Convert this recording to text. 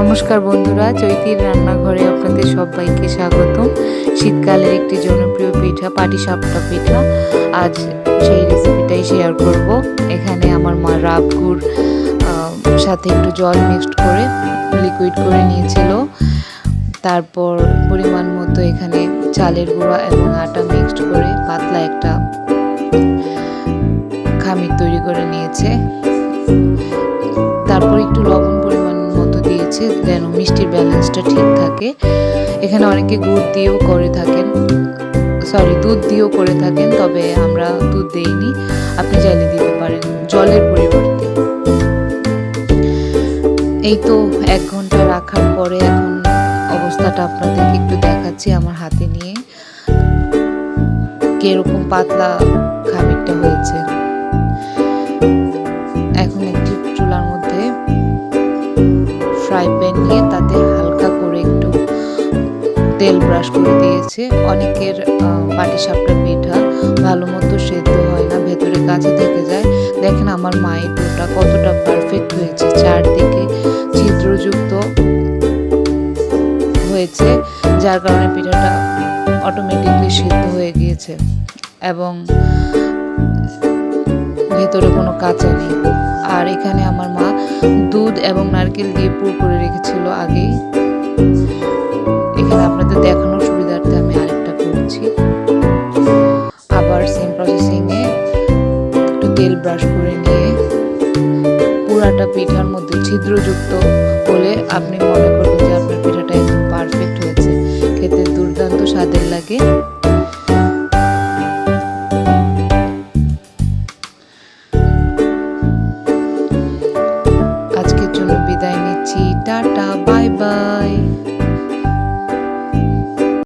নমস্কার বন্ধুরা, চৈতির রান্নাঘরে আপনাদের সবাইকে স্বাগত শীতকালের একটি জনপ্রিয় পিঠা, পাটিসাপটা পিঠা। আজ সেই রেসিপিটাই শেয়ার করব। এখানে আমার মা রাব গুড় সাথে একটু জল মিক্সড করে লিকুইড করে নিয়েছিল। তারপর পরিমাণ মতো এখানে চালের গুঁড়া এবং আটা মিক্সড করে পাতলা একটা খামির তৈরি করে নিয়েছে। মিষ্টির ব্যালেন্সটা ঠিক থাকে। এখানে অনেকে গুড় দিয়েও করে থাকেন। সরি দুধ দিয়েও করে থাকেন, তবে আমরা দুধ দেইনি। আপনি চাইলে দিতে পারেন জলের পরিবর্তে। এই তো এক ঘণ্টা রাখার পরে এখন অবস্থাটা আপনাদেরকে একটু দেখাচ্ছি আমার হাতে নিয়ে। কীরকম পাতলা খামিরটা হয়েছে। তেল ব্রাশ করে দিয়েছে। অনেকের পাটিসাপটা পিঠা ভালো মতো সেদ্ধ হয় না, ভেতরে কাছে থেকে যায়। দেখেন আমার মায়ের ডোটা কতটা পারফেক্ট হয়েছে। চারদিকে ছিদ্রযুক্ত হয়েছে, যার কারণে পিঠাটা অটোমেটিকলি সিদ্ধ হয়ে গিয়েছে এবং ভেতরে কোনো কাঁচা নেই। আর এখানে আমার মা দুধ এবং নারকেল দিয়ে পুর করে রেখেছিল আগেই। এখানে আপনাদের দেখানোর সুবিধার্থে আমি আরেকটা করছি। আবার সেম প্রসেসিংয়ে একটু তেল ব্রাশ করে নিয়ে পুরাটা পিঠার মধ্যে ছিদ্রযুক্ত হলে আপনি মনে করবেন যে আপনার পিঠাটা একদম পারফেক্ট হয়েছে। খেতে দুর্দান্ত স্বাদের লাগে। আজকের জন্য বিদায় নিচ্ছি। Tata bye bye